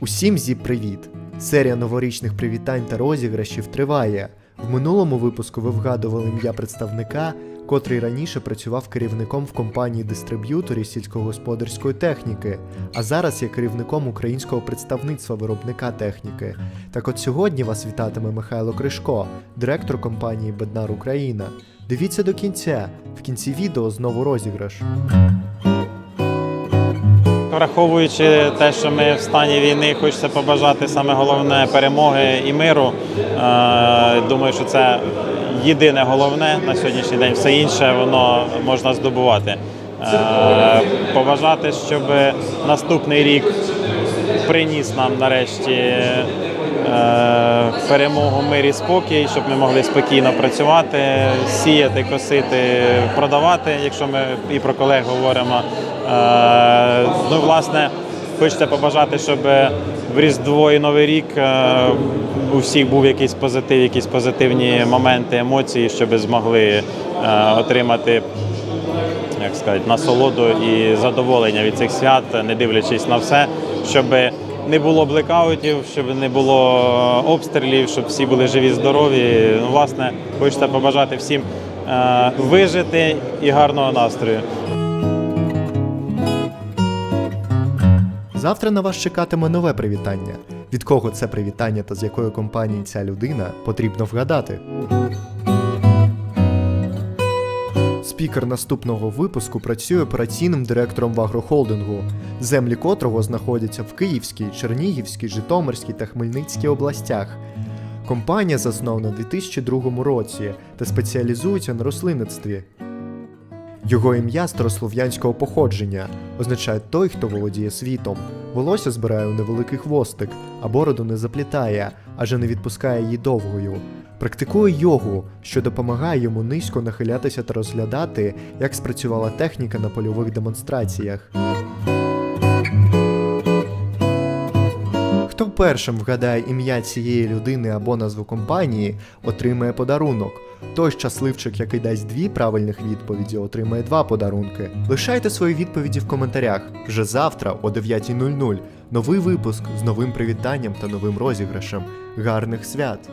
Усім зі привіт! Серія новорічних привітань та розіграшів триває. В минулому випуску ви вгадували ім'я представника, котрий раніше працював керівником в компанії дистриб'юторі сільськогосподарської техніки, а зараз є керівником українського представництва виробника техніки. Так от сьогодні вас вітатиме Михайло Кришко, директор компанії Беднар Україна. Дивіться до кінця. В кінці відео знову розіграш. Враховуючи те, що ми в стані війни, хочеться побажати саме головне перемоги і миру. Е, Думаю, що це єдине головне на сьогоднішній день. Все інше воно можна здобувати. Е, Побажати, щоб наступний рік приніс нам нарешті е, перемогу, мир і спокій, щоб ми могли спокійно працювати, сіяти, косити, продавати, якщо ми і про колег говоримо. Ну, власне, хочеться побажати, щоб в Різдво і Новий рік е, у всіх був якийсь позитив, якісь позитивні моменти, емоції, щоб змогли е, отримати як сказати, насолоду і задоволення від цих свят, не дивлячись на все, щоб не було блекаутів, щоб не було обстрілів, щоб всі були живі, здорові. Ну, власне, хочеться побажати всім е, вижити і гарного настрою. Завтра на вас чекатиме нове привітання. Від кого це привітання та з якої компанії ця людина потрібно вгадати. Спікер наступного випуску працює операційним директором в агрохолдингу, землі котрого знаходяться в Київській, Чернігівській, Житомирській та Хмельницькій областях. Компанія заснована у 2002 році та спеціалізується на рослинництві. Його ім'я старослов'янського походження означає той, хто володіє світом. Волосся збирає у невеликий хвостик, а бороду не заплітає, адже не відпускає її довгою. Практикує йогу, що допомагає йому низько нахилятися та розглядати, як спрацювала техніка на польових демонстраціях. Хто першим вгадає ім'я цієї людини або назву компанії, отримає подарунок. Той щасливчик, який дасть дві правильних відповіді, отримає два подарунки. Лишайте свої відповіді в коментарях. Вже завтра о 9.00 новий випуск з новим привітанням та новим розіграшем. Гарних свят!